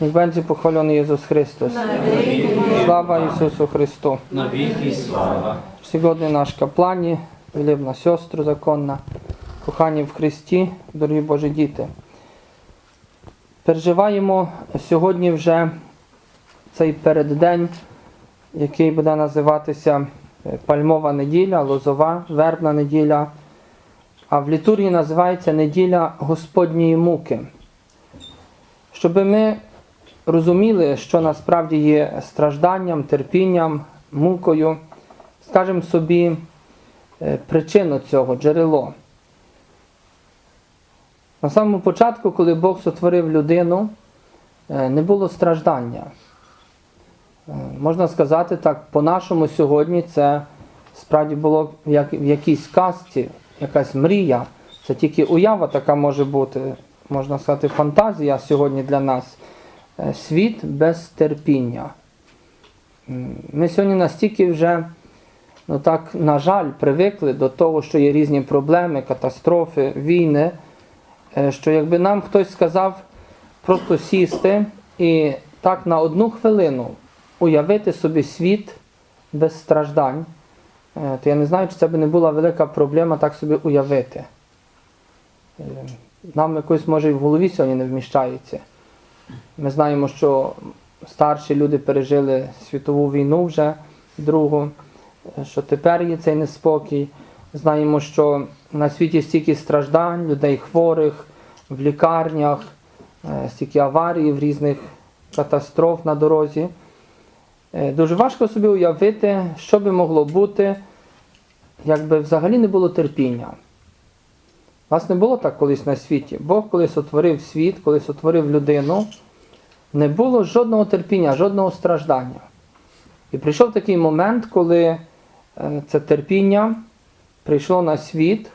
Niech będzie pochwalony Jezus Chrystus. Слава Ісусу Христу. На віки слава. Сьогодні наш каплані, вілібна сестру законна, кохані в Христі, дорогі Божі діти. Переживаємо сьогодні вже цей переддень, який буде називатися е, Пальмова неділя, Лозова, Вербна неділя, а в літургії називається неділя Господньої муки. Щоб ми розуміли, що насправді є стражданням, терпінням, мукою, скажемо собі е, причину цього, джерело. На самому початку, коли Бог сотворив людину, е, не було страждання. Е, Можна сказати так, по-нашому сьогодні це справді було як в якійсь казці, якась мрія. Це тільки уява така може бути, можна сказати, фантазія сьогодні для нас. Е, Світ без терпіння. Ми сьогодні настільки вже, ну так, на жаль, привикли до того, що є різні проблеми, катастрофи, війни, е, що якби нам хтось сказав просто сісти і так на одну хвилину уявити собі світ без страждань, е, то я не знаю, чи це би не була велика проблема так собі уявити. Нам якось може і в голові сьогодні не вміщається. Ми знаємо, що старші люди пережили світову війну вже другу, що тепер є цей неспокій. Знаємо, що на світі стільки страждань, людей хворих, в лікарнях, е, стільки аварій, в різних катастроф на дорозі. Е, Дуже важко собі уявити, що би могло бути, якби взагалі не було терпіння. У нас не було так колись на світі. Бог колись утворив світ, колись утворив людину, не було жодного терпіння, жодного страждання. І прийшов такий момент, коли е, це терпіння прийшло на світ,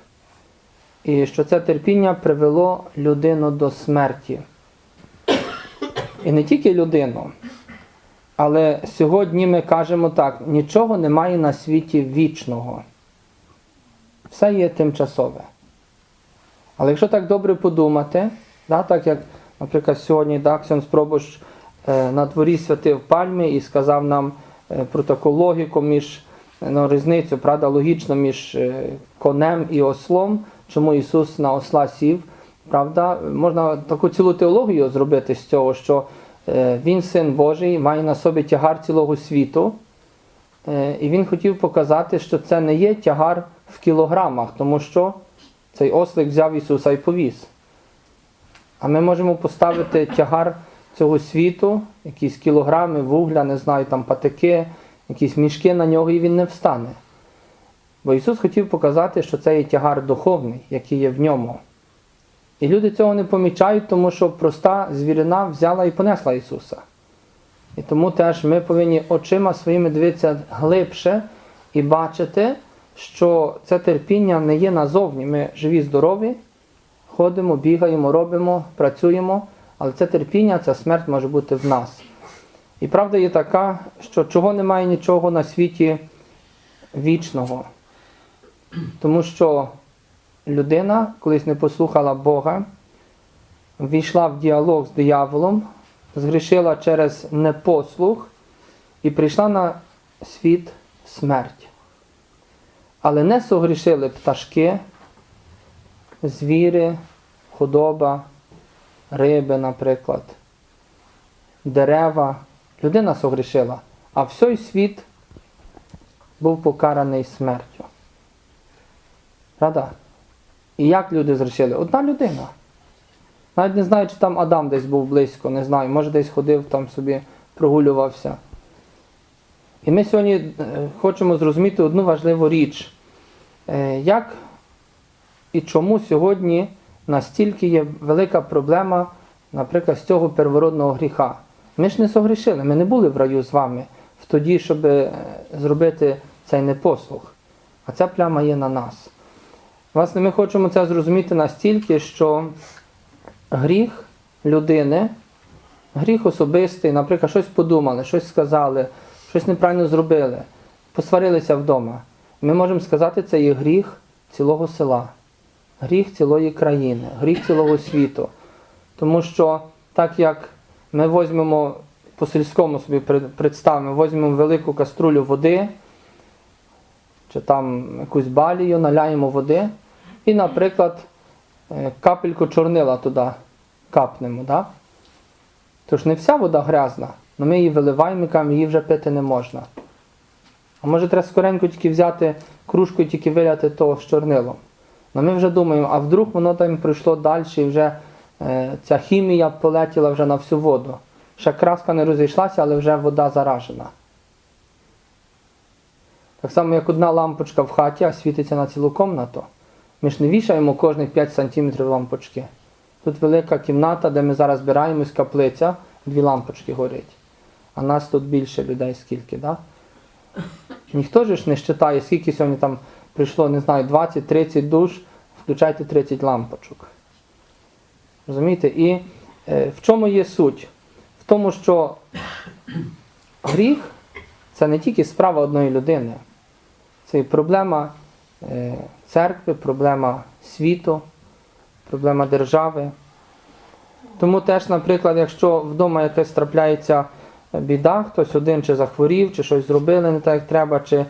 і що це терпіння привело людину до смерті. І не тільки людину. Але сьогодні ми кажемо так: нічого немає на світі вічного. Все є тимчасове. Але якщо так добре подумати, да, так як, наприклад, сьогодні да, Ксьон Спробуш е, на дворі святив пальми і сказав нам е, про таку логіку між ну, різницю, правда, логічно між е, конем і ослом, чому Ісус на осла сів. Правда, можна таку цілу теологію зробити з цього, що е, Він син Божий, має на собі тягар цілого світу. Е, І він хотів показати, що це не є тягар в кілограмах, тому що цей ослик взяв Ісуса і повіз. А ми можемо поставити тягар цього світу, якісь кілограми вугля, не знаю, там патики, якісь мішки на нього, і він не встане. Бо Ісус хотів показати, що це є тягар духовний, який є в ньому. І люди цього не помічають, тому що проста звірина взяла і понесла Ісуса. І тому теж ми повинні очима своїми дивитися глибше і бачити, що це терпіння не є назовні. Ми живі, здорові, ходимо, бігаємо, робимо, працюємо, але це терпіння, ця смерть може бути в нас. І правда є така, що чого немає нічого на світі вічного. Тому що людина колись не послухала Бога, війшла в діалог з дияволом, згрішила через непослух і прийшла на світ смерть. Але не согрішили пташки, звіри, худоба, риби, наприклад, дерева. Людина согрішила, а всій світ був покараний смертю. Правда? І як люди зрішили? Одна людина. Навіть не знаю, чи там Адам десь був близько, не знаю, може десь ходив, там собі прогулювався. І ми сьогодні е, хочемо зрозуміти одну важливу річ. Е, Як і чому сьогодні настільки є велика проблема, наприклад, з цього первородного гріха? Ми ж не согрішили, ми не були в раю з вами в тоді, щоб е, зробити цей непослух. А ця пляма є на нас. Власне, ми хочемо це зрозуміти настільки, що гріх людини, гріх особистий, наприклад, щось подумали, щось сказали, щось неправильно зробили, посварилися вдома. Ми можемо сказати, це є гріх цілого села, гріх цілої країни, гріх цілого світу. Тому що так як ми візьмемо по сільському собі представимо, візьмемо велику каструлю води, чи там якусь балію, наляємо води і, наприклад, е, капельку чорнила туди капнемо. Да? Тож не вся вода грязна, але ми її виливаємо і кажемо, її вже пити не можна. А може треба скоренько тільки взяти кружку і тільки виляти то з чорнилом. Ну ми вже думаємо, а вдруг воно там пройшло далі і вже е, ця хімія полетіла вже на всю воду. Ще краска не розійшлася, але вже вода заражена. Так само, як одна лампочка в хаті, а світиться на цілу комнату. Ми ж не вішаємо кожних 5 см лампочки. Тут велика кімната, де ми зараз збираємось, каплиця, дві лампочки горять. А нас тут більше людей скільки, да? Ніхто ж не вважає, скільки сьогодні там прийшло, не знаю, 20-30 душ, включайте 30 лампочок. Розумієте? І е, в чому є суть? В тому, що гріх це не тільки справа одної людини, це і проблема е, церкви, проблема світу, проблема держави. Тому теж, наприклад, якщо вдома якась трапляється біда, хтось один чи захворів, чи щось зробили не так, як треба, чи,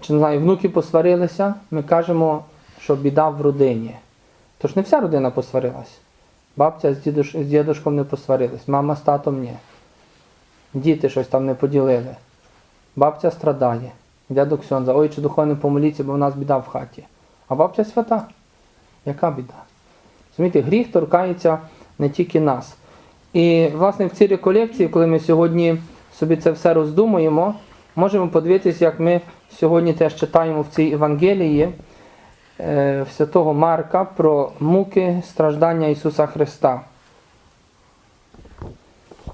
чи не знаю, внуки посварилися, ми кажемо, що біда в родині. Тож не вся родина посварилась. Бабця з, дідуш, з дідушком не посварились, мама з татом ні. Діти щось там не поділили. Бабця страдає. Йде до ой, чи духовно помоліться, бо в нас біда в хаті. А бабця свята. Яка біда? Розумієте, гріх торкається не тільки нас. І, власне, в цій реколекції, коли ми сьогодні собі це все роздумуємо, можемо подивитися, як ми сьогодні теж читаємо в цій Євангелії е, в святого Марка про муки страждання Ісуса Христа.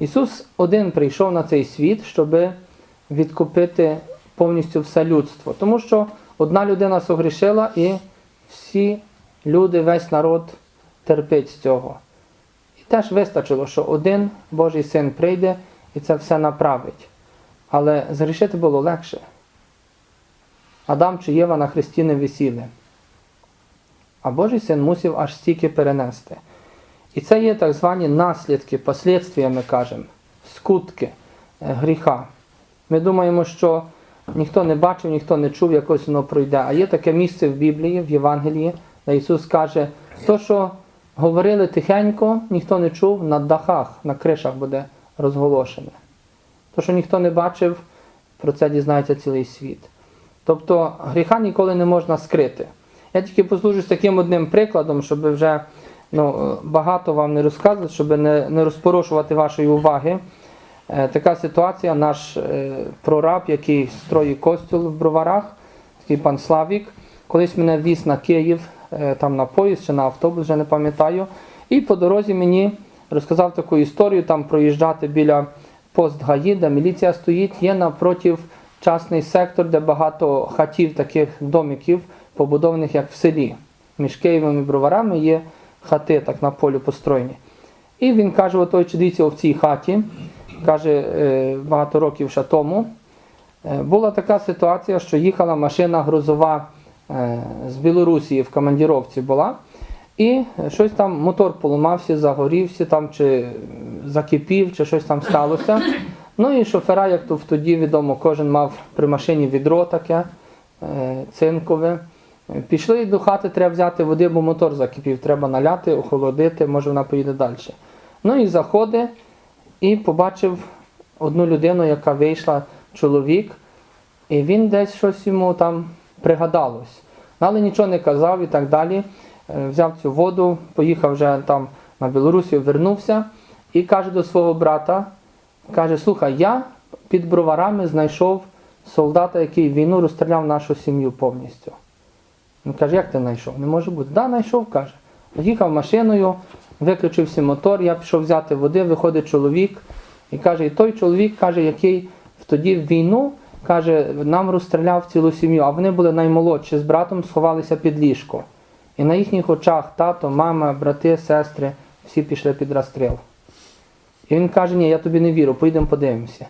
Ісус один прийшов на цей світ, щоб відкупити повністю все людство. Тому що одна людина согрішила і всі люди, весь народ терпить з цього. Теж вистачило, що один Божий син прийде і це все направить. Але згрішити було легше. Адам чи Єва на Христі не висіли. А Божий син мусив аж стільки перенести. І це є так звані наслідки, послідствия, ми кажемо, скутки е, гріха. Ми думаємо, що ніхто не бачив, ніхто не чув, якось воно пройде. А є таке місце в Біблії, в Євангелії, де Ісус каже, то, що говорили тихенько, ніхто не чув, на дахах, на кришах буде розголошене. То, що ніхто не бачив, про це дізнається цілий світ. Тобто гріха ніколи не можна скрити. Я тільки послужу з таким одним прикладом, щоб вже ну, багато вам не розказувати, щоб не, не розпорошувати вашої уваги. Е, така ситуація, наш е, прораб, який строїть костюл в броварах, такий пан Славік, колись мене віз на Київ, там на поїзд чи на автобус, вже не пам'ятаю. І по дорозі мені розказав таку історію, там проїжджати біля пост ГАІ, де міліція стоїть, є напротив частний сектор, де багато хатів, таких домиків, побудованих як в селі. Між Києвом і броварами є хати так на полю построєні. І він каже, отой дивіться в цій хаті, каже, е, багато років ще тому, е, була така ситуація, що їхала машина грузова е, з Білорусі в командіровці була, і щось там мотор поламався, загорівся там, чи закипів, чи щось там сталося. Ну і шофера, як то тоді відомо, кожен мав при машині відро таке е, цинкове. Пішли до хати, треба взяти води, бо мотор закипів, треба наляти, охолодити, може вона поїде далі. Ну і заходить і побачив одну людину, яка вийшла, чоловік, і він десь щось йому там пригадалось. Але нічого не казав і так далі. Е, Взяв цю воду, поїхав вже там на Білорусі, вернувся і каже до свого брата, каже, слухай, я під броварами знайшов солдата, який війну розстріляв нашу сім'ю повністю. Він каже, як ти знайшов? Не може бути. Да, знайшов, каже. Їхав машиною, виключився мотор, я пішов взяти води, виходить чоловік і каже, і той чоловік, каже, який тоді в війну, каже, нам розстріляв цілу сім'ю, а вони були наймолодші з братом, сховалися під ліжко. І на їхніх очах тато, мама, брати, сестри, всі пішли під розстріл. І він каже, ні, я тобі не вірю, поїдемо подивимося.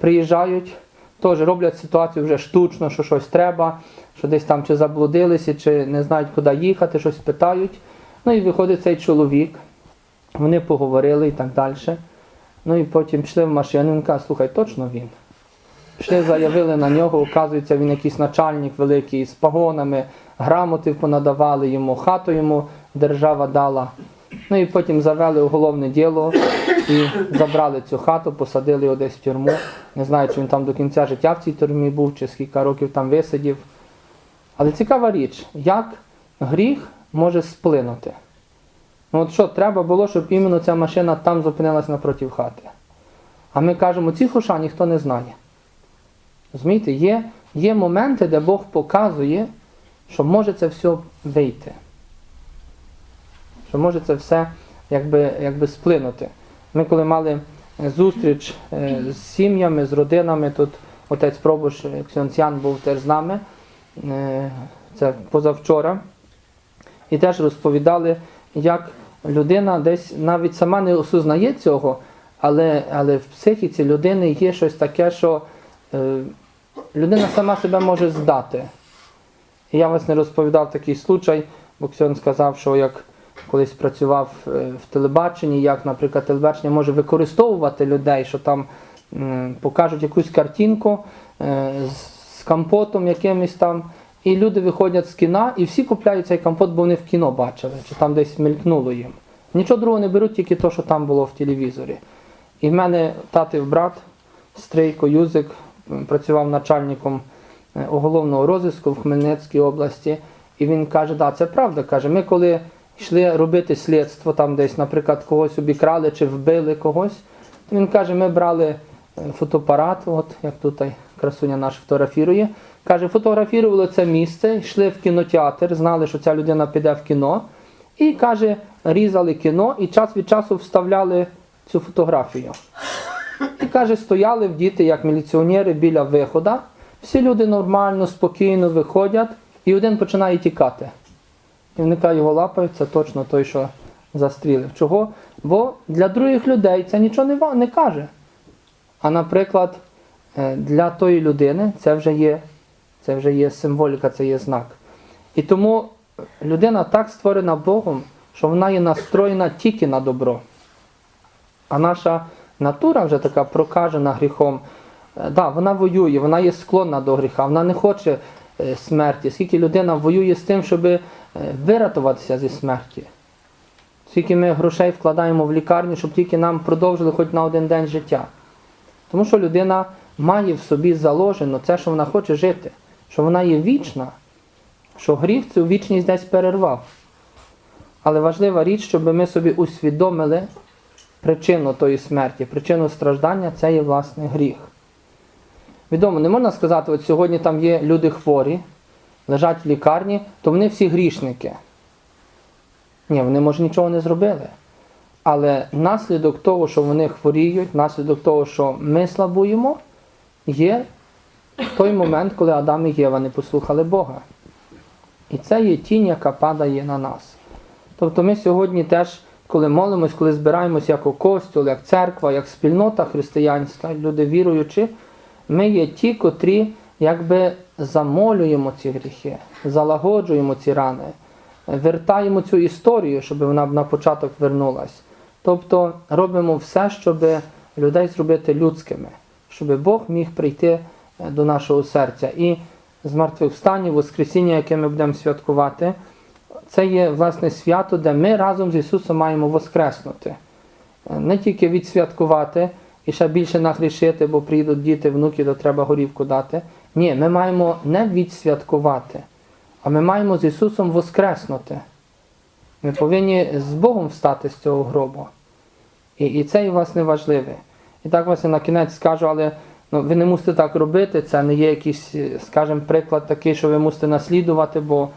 Приїжджають, теж роблять ситуацію вже штучно, що щось треба, що десь там чи заблудилися, чи не знають, куди їхати, щось питають. Ну і виходить цей чоловік, вони поговорили і так далі. Ну і потім пішли в машину, він каже, слухай, точно він. Пішли, заявили на нього, оказується, він якийсь начальник великий з погонами, грамоти понадавали йому, хату йому держава дала. Ну і потім завели уголовне діло і забрали цю хату, посадили його десь в тюрму. Не знаю, чи він там до кінця життя в цій тюрмі був, чи скільки років там висидів. Але цікава річ, як гріх може сплинути. Ну от що, треба було, щоб іменно ця машина там зупинилася напроти хати. А ми кажемо, ці хоша ніхто не знає. Розумієте, є, є моменти, де Бог показує, що може це все вийти. Що може це все якби, якби сплинути. Ми коли мали зустріч е, з сім'ями, з родинами, тут отець Пробуш Ксьонцян був теж з нами, е, це позавчора, і теж розповідали, як людина десь навіть сама не осознає цього, але, але в психіці людини є щось таке, що е, людина сама себе може здати. І я вас не розповідав такий случай, бо Ксьон сказав, що як колись працював е, в телебаченні, як, наприклад, телебачення може використовувати людей, що там покажуть якусь картинку е, з- компотом якимось там, і люди виходять з кіна, і всі купляють цей компот, бо вони в кіно бачили, чи там десь мелькнуло їм. Нічого другого не беруть, тільки те, що там було в телевізорі. І в мене татів брат, Стрейко Юзик, працював начальником е, уголовного розвитку в Хмельницькій області. І він каже, да, це правда. каже, ми коли йшли робити слідство, там десь, наприклад, когось обікрали чи вбили когось, то він каже, ми брали е, фотоапарат, от як тут красуня наш фотографірує. Каже, фотографірували це місце, йшли в кінотеатр, знали, що ця людина піде в кіно. І каже, різали кіно і час від часу вставляли цю фотографію. І каже, стояли в діти як міліціонери біля виходу. Всі люди нормально, спокійно виходять, і один починає тікати. І вони кажуть, його лапають, це точно той, що застрілив. Чого? Бо для других людей це нічого не, не каже. А наприклад, е, для тої людини це вже є, це вже є символіка, це є знак. І тому людина так створена Богом, що вона є настроєна тільки на добро. А наша натура вже така прокажена гріхом. е, Да, вона воює, вона є склонна до гріха, вона не хоче е, смерті. Скільки людина воює з тим, щоб е, вирятуватися зі смерті. Скільки ми грошей вкладаємо в лікарню, щоб тільки нам продовжили хоч на один день життя. Тому що людина має в собі заложено це, що вона хоче жити, що вона є вічна, що гріх цю вічність десь перервав. Але важлива річ, щоб ми собі усвідомили причину тої смерті, причину страждання це є власне гріх. Відомо, не можна сказати, от сьогодні там є люди хворі, лежать в лікарні, то вони всі грішники. Ні, вони може нічого не зробили. Але наслідок того, що вони хворіють, наслідок того, що ми слабуємо, є той момент, коли Адам і Єва не послухали Бога. І це є тінь, яка падає на нас. Тобто ми сьогодні теж, коли молимось, коли збираємось як костюл, як церква, як спільнота християнська, люди віруючі, ми є ті, котрі якби замолюємо ці гріхи, залагоджуємо ці рани, вертаємо цю історію, щоб вона на початок вернулась. Тобто робимо все, щоб людей зробити людськими, щоб Бог міг прийти е, до нашого серця. І з мертвих встанів, Воскресіння, яке ми будемо святкувати, це є власне свято, де ми разом з Ісусом маємо воскреснути. Е, Не тільки відсвяткувати і ще більше нагрішити, бо приїдуть діти, внуки, то треба горівку дати. Ні, ми маємо не відсвяткувати, а ми маємо з Ісусом воскреснути. Ми повинні з Богом встати з цього гробу. І, і це власне, важливе. І так, власне, на кінець скажу, але ну, ви не мусите так робити. Це не є якийсь, скажімо, приклад такий, що ви мусите наслідувати, бо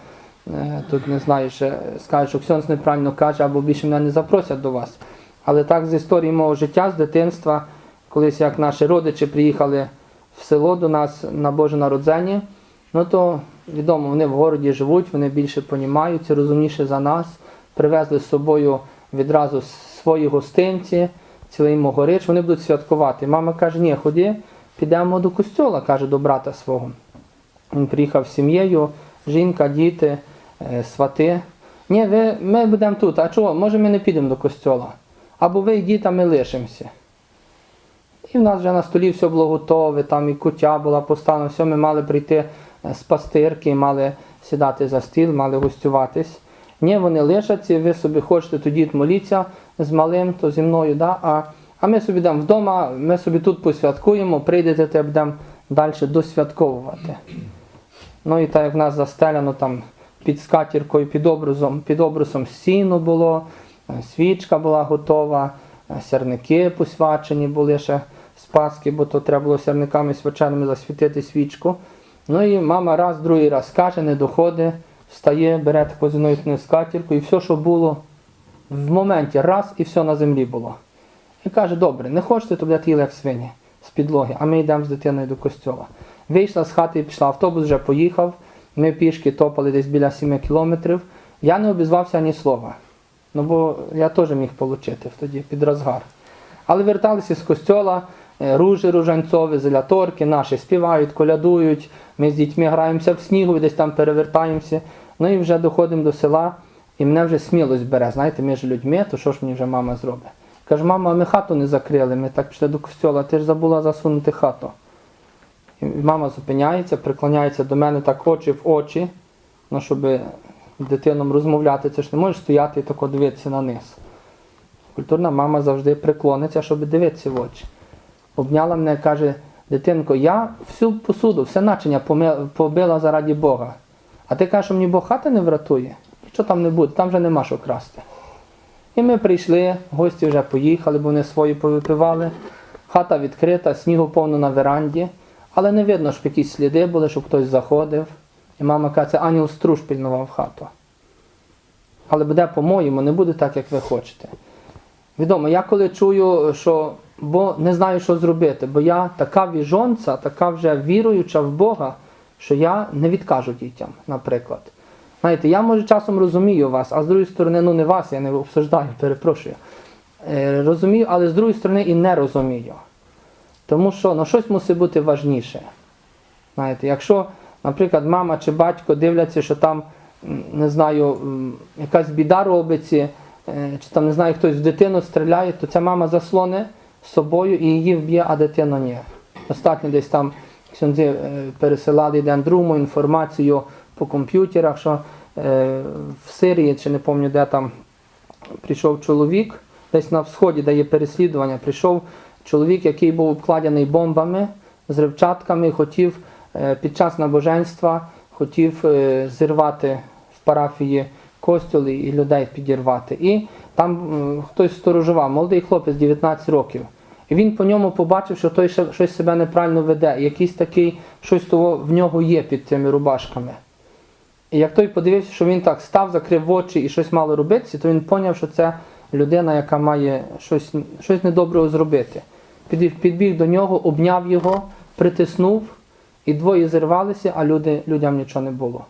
тут не знаю, ще скажуть, що Ксьонс неправильно каже, або більше мене не запросять до вас. Але так з історії мого життя, з дитинства, колись як наші родичі приїхали в село до нас на Боже народження, ну то відомо, вони в городі живуть, вони більше понімають, розумніше за нас. Привезли з собою відразу свої гостинці, цілий могорич, вони будуть святкувати. Мама каже, ні, ході, підемо до костьола, каже до брата свого. Він приїхав з сім'єю, жінка, діти, е, свати. Ні, ви, ми будемо тут. А чого? Може ми не підемо до костьола? Або ви йдіть, а ми лишимося. І в нас вже на столі все було готове, там і кутя була поставлена, все, ми мали прийти е, з пастирки, мали сідати за стіл, мали гостюватись. Ні, вони лишаться, ви собі хочете тоді моліться з малим, то зі мною, да? а, а ми собі йдемо вдома, ми собі тут посвяткуємо, прийдете, то будемо далі досвятковувати. Ну і так як в нас застеляно там під скатіркою, під образом, під образом сіно було, е, свічка була готова, е, сірники посвячені були ще з Пасхи, бо то треба було сірниками свяченими засвітити свічку. Ну і мама раз, другий раз каже, не доходить, встає, бере таку зіною скатірку і все, що було в моменті, раз і все на землі було. І каже, добре, не хочете, то будете їли як свині з підлоги, а ми йдемо з дитиною до костьола. Вийшла з хати і пішла, автобус вже поїхав, ми пішки топали десь біля 7 кілометрів. Я не обізвався ні слова. Ну бо я теж міг отримати тоді під розгар. Але верталися з костьола, е, ружі ружанцові, зеляторки наші співають, колядують, ми з дітьми граємося в снігу, десь там перевертаємося. Ну і вже доходимо до села, і мене вже смілость бере. Знаєте, між людьми, то що ж мені вже мама зробить? Каже, мама, ми хату не закрили, ми так пішли до костьола, ти ж забула засунути хату. І мама зупиняється, приклоняється до мене так очі в очі, ну, щоб дитином розмовляти, це ж не можеш стояти і тако дивитися на низ. Культурна мама завжди приклониться, щоб дивитися в очі. Обняла мене і каже, дитинко, я всю посуду, все начиня побила заради Бога. А ти кажеш, що мені Бог хати не врятує? Що там не буде, там вже нема що красти. І ми прийшли, гості вже поїхали, бо вони свої повипивали. Хата відкрита, снігу повно на веранді, але не видно, щоб якісь сліди були, щоб хтось заходив. І мама каже, Аніл Струж пільнував хату. Але буде по-моєму, не буде так, як ви хочете. Відомо, я коли чую, що бо не знаю, що зробити, бо я така віжонця, така вже віруюча в Бога, що я не відкажу дітям, наприклад. Знаєте, я може часом розумію вас, а з другої сторони, ну не вас, я не обсуждаю, перепрошую. Е, розумію, але з другої сторони і не розумію. Тому що ну, щось мусить бути важніше. Знаєте, якщо, наприклад, мама чи батько дивляться, що там, не знаю, якась біда робиться, е, чи там, не знаю, хтось в дитину стріляє, то ця мама заслоне собою і її вб'є, а дитина ні. Остатньо десь там ксьондзи е, пересилали один другому інформацію по комп'ютерах, що е, в Сирії, чи не пам'ятаю, де там прийшов чоловік, десь на сході, де є переслідування, прийшов чоловік, який був обкладений бомбами, зривчатками, хотів е, під час набоженства хотів е, зірвати в парафії костюли і людей підірвати. І там хтось сторожував, молодий хлопець 19 років. І він по ньому побачив, що той щось себе неправильно веде, якийсь такий, щось того в нього є під цими рубашками. І як той подивився, що він так став, закрив очі і щось мало робитися, то він поняв, що це людина, яка має щось, щось недоброго зробити. Підбіг, до нього, обняв його, притиснув, і двоє зірвалися, а люди, людям нічого не було.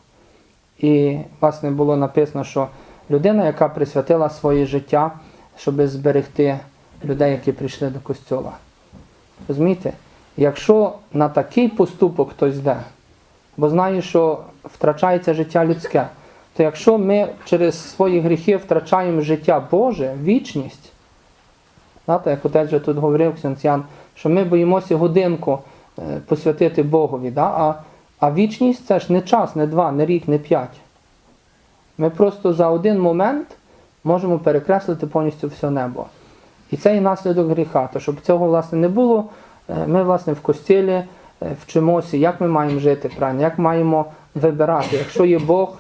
І, власне, було написано, що людина, яка присвятила своє життя, щоб зберегти людей, які прийшли до костьола. Розумієте? Якщо на такий поступок хтось йде, бо знає, що втрачається життя людське, то якщо ми через свої гріхи втрачаємо життя Боже, вічність, знаєте, як отець вже тут говорив Ксенціан, що ми боїмося годинку е, посвятити Богові, да? а, а вічність це ж не час, не два, не рік, не п'ять. Ми просто за один момент можемо перекреслити повністю все небо. І це і наслідок гріха. То щоб цього власне не було, е, ми власне в костілі е, вчимося, як ми маємо жити правильно, як маємо вибирати, якщо є Бог,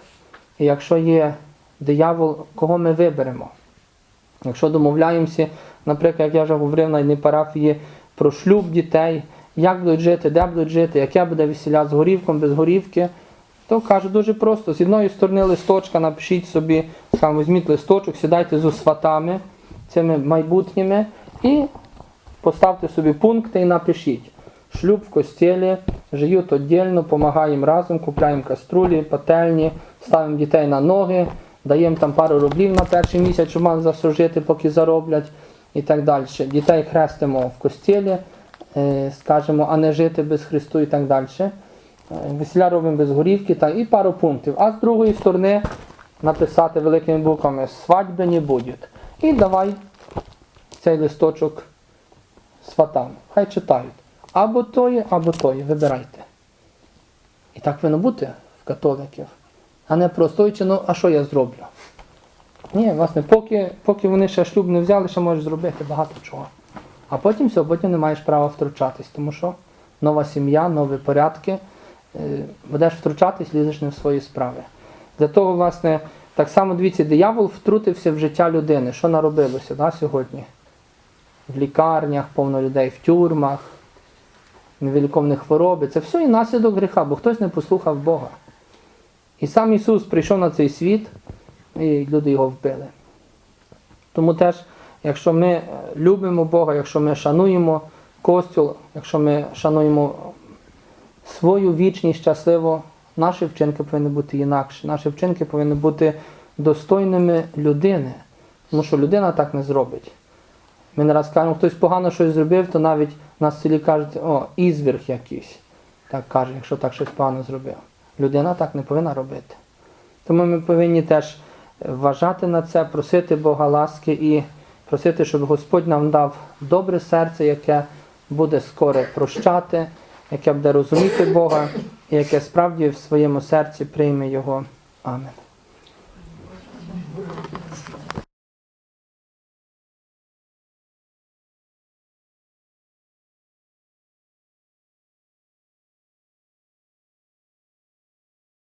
якщо є диявол, кого ми виберемо. Якщо домовляємося, наприклад, як я вже говорив на одній парафії про шлюб дітей, як будуть жити, де будуть жити, яке буде весілля з горівком, без горівки, то кажу дуже просто. З одної сторони листочка напишіть собі, скажімо, візьміть листочок, сідайте з сватами, цими майбутніми, і поставте собі пункти і напишіть. Шлюб в костілі, живуть віддільно, допомагаємо разом, купляємо каструлі, пательні, ставимо дітей на ноги, даємо там пару рублів на перший місяць, щоб мали заслужити, поки зароблять і так далі. Дітей хрестимо в костілі, е, скажемо, а не жити без Христу і так далі. Е, Весіля робимо без горівки та, і пару пунктів. А з другої сторони написати великими буквами свадьби не буде. І давай цей листочок сватам. Хай читають. Або тої, або тої. Вибирайте. І так повинно бути в католиків. А не просто, «Ой, ну, а що я зроблю? Ні, власне, поки, поки вони ще шлюб не взяли, ще можеш зробити багато чого. А потім все, потім не маєш права втручатись, тому що нова сім'я, нові порядки. Е, Будеш втручатись, лізеш не в свої справи. Для того, власне, так само дивіться, диявол втрутився в життя людини. Що наробилося да, сьогодні? В лікарнях, повно людей, в тюрмах, невіліковні хвороби. Це все і наслідок гріха, бо хтось не послухав Бога. І сам Ісус прийшов на цей світ, і люди його вбили. Тому теж, якщо ми любимо Бога, якщо ми шануємо Костюл, якщо ми шануємо свою вічність щасливо, наші вчинки повинні бути інакші. Наші вчинки повинні бути достойними людини. Тому що людина так не зробить. Ми не раз кажемо, хтось погано щось зробив, то навіть на селі кажуть, о, ізверг якийсь. Так каже, якщо так щось погано зробив. Людина так не повинна робити. Тому ми повинні теж вважати на це, просити Бога ласки і просити, щоб Господь нам дав добре серце, яке буде скоро прощати, яке буде розуміти Бога і яке справді в своєму серці прийме Його. Амінь.